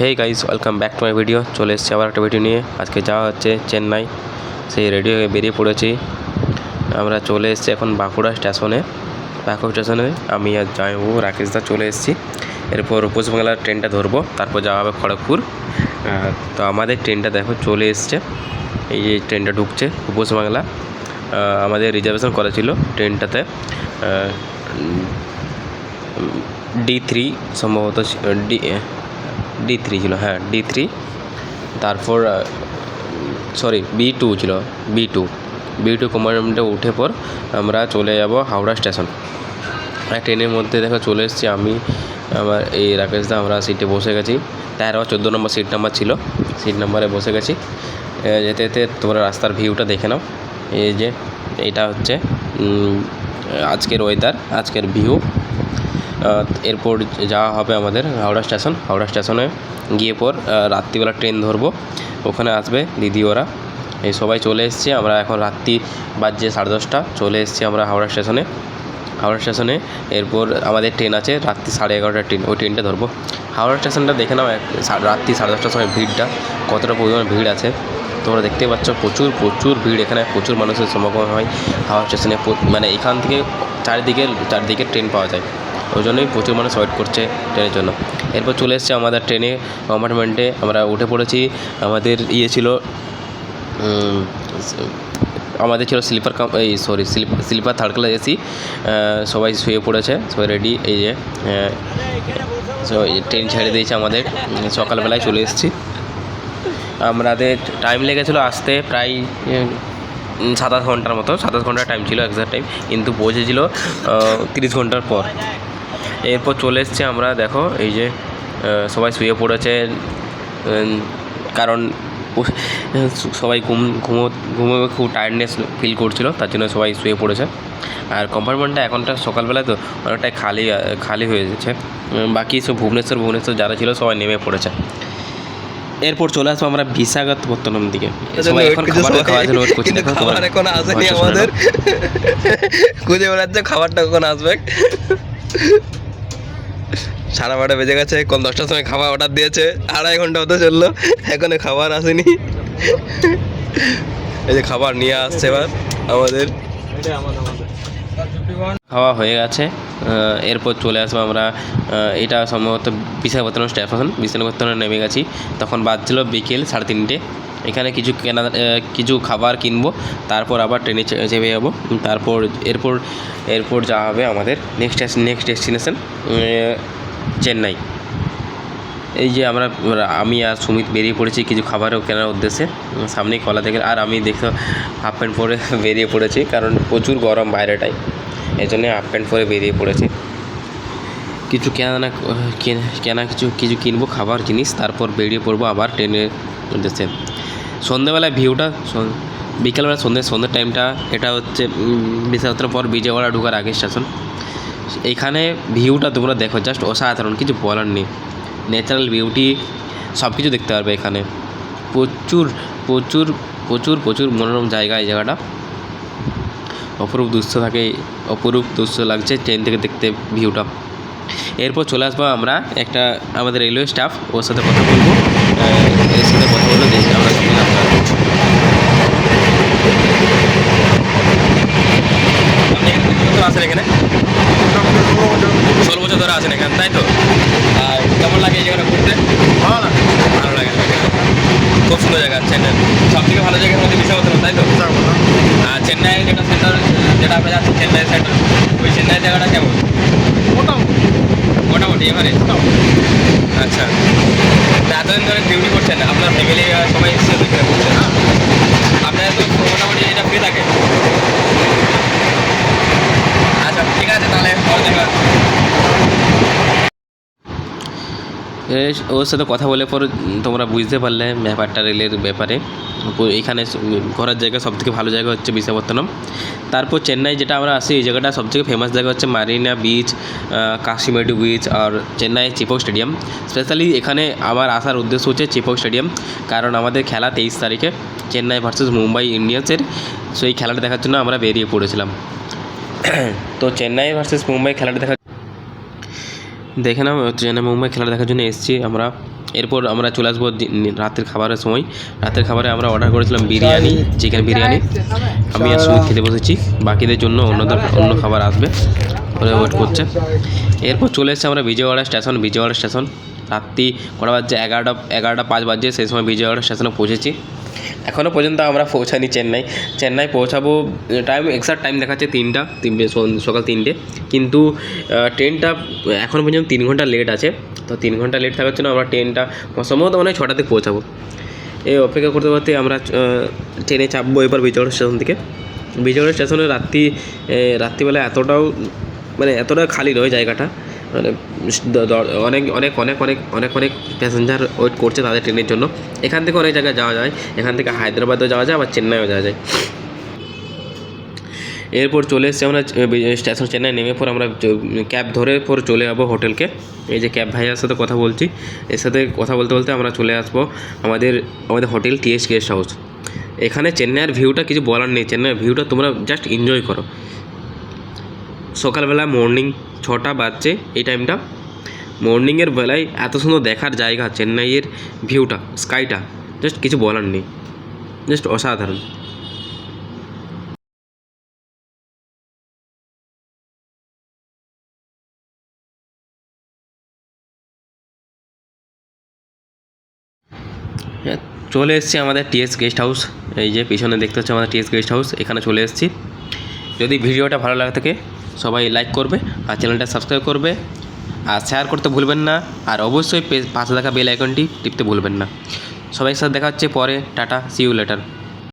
Hey guys welcome back to my video চলে এসেছি আবার একটা ভিডিও নিয়ে। আজকে যাওয়া হচ্ছে চেন্নাই। সেই রেডি বেরিয়ে পড়েছি। আমরা চলে এসেছি এখন বাঁকুড়া স্টেশনে বাঁকুড়া স্টেশনে আমি আর জামাইবাবু রাকেশ দা চলে এসেছি। এরপর পশ্চিমবাংলার ট্রেনটা ধরবো। তারপর যাওয়া হবে খড়গপুর। তো আমাদের ট্রেনটা দেখো, চলে এসছে। এই যে ট্রেনটা ঢুকছে পশ্চিমবাংলা আমাদের রিজার্ভেশন করা ছিল ট্রেনটাতে ডি থ্রি সম্ভবত ডি ডি থ্রি ছিল হ্যাঁ ডি থ্রি তারপর সরি বি টু ছিল বি টু বি টু কম্পার্টমেন্টে উঠে পর আমরা চলে যাব হাওড়া স্টেশন। আর ট্রেনের মধ্যে দেখো চলে এসেছি, আমি, আমার এই রাকেশ দা, আমরা সিটে বসে গেছি। তেরো চোদ্দ নম্বর সিট নাম্বার ছিল সিট নাম্বারে বসে গেছি। যেতে যেতে তোমরা রাস্তার ভিউটা দেখে নাও। এই যে, এটা হচ্ছে আজকের ওয়েদার আজকের ভিউ এরপর যাওয়া হবে আমাদের হাওড়া স্টেশন। হাওড়া স্টেশনে গিয়ে পর রাত্রিবেলা ট্রেন ধরবো। ওখানে আসবে দিদি ওরা। এই সবাই চলে এসেছে। আমরা এখন রাত্রি বাজছে সাড়ে দশটা। চলে এসেছি আমরা হাওড়া স্টেশনে। হাওড়া স্টেশনে এরপর আমাদের ট্রেন আছে রাত্রি সাড়ে এগারোটার ট্রেন। ওই ট্রেনটা ধরবো। হাওড়া স্টেশনটা দেখে নাও রাত্রি সাড়ে দশটার সময় ভিড়টা, কতটা পরিমাণ ভিড় আছে। তোমরা দেখতে পাচ্ছ, প্রচুর প্রচুর ভিড় এখানে। প্রচুর মানুষের সমাগম হয় হাওড়া স্টেশনে। মানে এখান থেকে চারিদিকে চারিদিকে ট্রেন পাওয়া যায়। ওই জন্যই প্রচুর মানুষ ওয়েট করছে ট্রেনের জন্য। এরপর চলে এসেছে আমাদের ট্রেনে কম্পার্টমেন্টে আমরা উঠে পড়েছি। আমাদের ইয়ে ছিল আমাদের ছিল স্লিপার কাম এই sorry sleeper third class AC সবাই শুয়ে পড়েছে সবাই রেডি এই যে ট্রেন ছেড়ে দিয়েছে আমাদের। সকালবেলায় চলে এসেছি। আমাদের টাইম লেগেছিলো আসতে প্রায় উম, সাত আট ঘণ্টার মতো সাত আট ঘণ্টার টাইম ছিল এক্সাক্ট টাইম কিন্তু পৌঁছেছিল তিরিশ ঘণ্টার পর। এরপর চলে এসছে আমরা দেখো এই যে সবাই শুয়ে পড়েছে কারণ সবাই ঘুম ঘুমো ঘুমো খুব টায়ার্ডনেস ফিল করছিল তার জন্য সবাই শুয়ে পড়েছে। আর কম্পার্টমেন্টটা এখনটা সকালবেলায় তো অনেকটাই খালি খালি হয়ে গেছে। বাকি সব ভুবনেশ্বর ভুবনেশ্বর যারা ছিল সবাই নেমে পড়েছে। এরপর চলে আসব আমরা বিশাখাপত্তনম দিকে। সবাই এখন কিন্তু খাবার সবাই- জন্য wait করছি দেখো খাবার এখন আসেনি voice টা শুনে আমাদের। খুঁজে বেড়াচ্ছে খাবারটা কখন আসবে। সাড়ে বারোটা বেজে গেছে কোন দশটার সময় খাবার অর্ডার দিয়েছে, আড়াই ঘণ্টা হতে চলল, এখনও খাবার আসেনি। এই যে খাবার নিয়ে আসছে এবার আমাদের। খাওয়া হয়ে গেছে এরপর চলে আসব আমরা এটা সম্ভবত বিশাখাপত্তনম স্টেশন, বিশাখাপত্তনমে নেমে গেছি। তখন বাজছিল বিকেল সাড়ে তিনটে। এখানে কিছু কেনা কিছু খাবার কিনবো, তারপর আবার ট্রেনে চেপে যাব। তারপর, এরপর এরপর যাওয়া হবে আমাদের নেক্সট নেক্সট ডেস্টিনেশন চেন্নাই। এই যে আমরা, আমি আর সুমিত বেরিয়ে পড়েছি কিছু খাবারও কেনার উদ্দেশ্যে। সামনেই কলা থেকে আর আমি দেখো হাফ প্যান্ট পরে বেরিয়ে পড়েছি, কারণ প্রচুর গরম বাইরেটাই। এই জন্যে হাফ প্যান্ট পরে বেরিয়ে পড়েছি। কিছু কেনা, কেনা- কিছু কিছু কিনবো, খাবার জিনিস, তারপর বেরিয়ে পড়ব আবার ট্রেনের উদ্দেশ্যে। সন্ধ্যেবেলায় ভিউটা বিকেলবেলা সন্ধ্যে সন্ধ্যের টাইমটা এটা হচ্ছে বিশাখাপত্তনম পর বিজয়ওয়াড়া ঢুকার আগে স্টেশন এইখানে ভিউটা তোমরা দেখো জাস্ট অসাধারণ, কিছু বলার নেই। ন্যাচারাল বিউটি সব কিছু দেখতে পারবে এখানে। প্রচুর প্রচুর প্রচুর প্রচুর মনোরম জায়গা এই জায়গাটা। অপরূপ দৃশ্য থাকে, অপরূপ দৃশ্য লাগছে ট্রেন থেকে দেখতে ভিউটা এরপর চলে আসব আমরা একটা আমাদের রেলওয়ে স্টাফ ওর সাথে কথা বলব। এর সাথে কথা বলব আমরা সবাই আপনারা আপনি এখানে কত বছর আসেন এখানে ষোলো বছর ধরে আছেন এখানে তাই তো? আর কেমন লাগে এই জায়গাটা ঘুরতে? ভালো লাগে। ভালো লাগে খুব সুন্দর জায়গা চেন্নাই। সব থেকে ভালো জায়গার মধ্যে বিশাখাপত্তনম তাই তো? আর চেন্নাই যেটা সেন্টার যেটা আমরা যাচ্ছি চেন্নাই সেন্টার ওই চেন্নাই জায়গাটা কেমন? মোটামুটি। এবারে? আচ্ছা। এতদিন ধরে ডিউটি করছেন আপনার ফ্যামিলি সবাই এসে করছেন না? আপনার তো মোটামুটি এটা ফ্রি থাকে। আচ্ছা ঠিক আছে তাহলে ওর সাথে কথা বলে পর তোমরা বুঝতে পারলে ব্যাপারটা, রেলের ব্যাপারে। এখানে ঘোরার জায়গা সব থেকে ভালো জায়গা হচ্ছে বিশাখাপত্তনম। তারপর চেন্নাই যেটা আমরা আসি, এই জায়গাটা সবথেকে ফেমাস জায়গা হচ্ছে মারিনা বিচ কাশিমেডু বিচ আর চেন্নাই চিপক স্টেডিয়াম স্পেশালি এখানে আমার আসার উদ্দেশ্য হচ্ছে চিপক স্টেডিয়াম কারণ আমাদের খেলা তেইশ তারিখে, চেন্নাই ভার্সেস মুম্বাই ইন্ডিয়ান্সের সেই খেলাটা দেখার জন্য আমরা বেরিয়ে পড়েছিলাম। তো চেন্নাই ভার্সেস মুম্বাই খেলাটা দেখা দেখে নাও, চেন্নাই মুম্বাই খেলা দেখার জন্য এসেছি আমরা। এরপর আমরা চলে আসব রাতের খাবারের সময়। রাতের খাবারে আমরা অর্ডার করেছিলাম বিরিয়ানি চিকেন বিরিয়ানি। আমি আর সুমিত খেতে বসেছি। বাকিদের জন্য অন্যদের অন্য খাবার আসবে। ওরা ওয়েট করছে। এরপর চলে এসেছে আমরা বিজয়ওয়াড়া স্টেশন বিজয়ওয়াড়া স্টেশন রাত্রি কটা বাজছে? এগারোটা এগারোটা পাঁচ বাজছে। সেই সময় বিজয়ওয়াড়া স্টেশনে পৌঁছেছি। এখনও পর্যন্ত আমরা পৌঁছানি চেন্নাই। চেন্নাই পৌঁছাবো টাইম এক্সাক্ট টাইম দেখাচ্ছে তিনটা, তিনটে সকাল তিনটে। কিন্তু ট্রেনটা এখনও পর্যন্ত তিন ঘণ্টা লেট আছে। তো তিন ঘণ্টা লেট থাকার জন্য আমরা ট্রেনটা সম্ভবত মনে হয় ছটাতে পৌঁছাবো। এই অপেক্ষা করতে করতে আমরা ট্রেনে চাপবো এবার বিজয়ওয়াড়া স্টেশন থেকে। বিজয়ওয়াড়া স্টেশনে রাত্রি রাত্রিবেলা এতটাও মানে এতটা খালি নয় জায়গাটা। মানে অনেক অনেক অনেক অনেক অনেক অনেক প্যাসেঞ্জার ওয়েট করছে তাদের ট্রেনের জন্য। এখান থেকে অনেক জায়গায় যাওয়া যায়। এখান থেকে হায়দ্রাবাদও যাওয়া যায়, আবার চেন্নাইও যাওয়া যায়। এরপর চলে এসেছি আমরা স্টেশন চেন্নাই নেমে পর আমরা ক্যাব ধরে পর চলে যাব হোটেলকে। এই যে ক্যাব ভাইয়ার সাথে কথা বলছি, এর সাথে কথা বলতে বলতে আমরা চলে আসব আমাদের আমাদের হোটেল টিএস গেস্ট হাউস। এখানে চেন্নাইয়ের ভিউটা কিছু বলার নেই। চেন্নাইয়ের ভিউটা তোমরা জাস্ট এনজয় করো। সকালবেলা মর্নিং ছটা বাজছে এই টাইমটা মর্নিংয়ের বেলায় এত সুন্দর দেখার জায়গা চেন্নাইয়ের ভিউটা স্কাইটা জাস্ট কিছু বলার নেই। জাস্ট অসাধারণ। হ্যাঁ, চলে এসেছি আমাদের টিএস গেস্ট হাউস এই যে পিছনে দেখতে হচ্ছে আমাদের টিএস গেস্ট হাউস এখানে চলে এসেছি। যদি ভিডিওটা ভালো লাগে থাকে সবাই লাইক করবে আর চ্যানেলটা সাবস্ক্রাইব করবে। আর শেয়ার করতে ভুলবেন না। আর অবশ্যই পাশে থাকা বেল আইকনটি টিপতে ভুলবেন না। সবাই সাথে দেখা হচ্ছে পরে। Tata C you later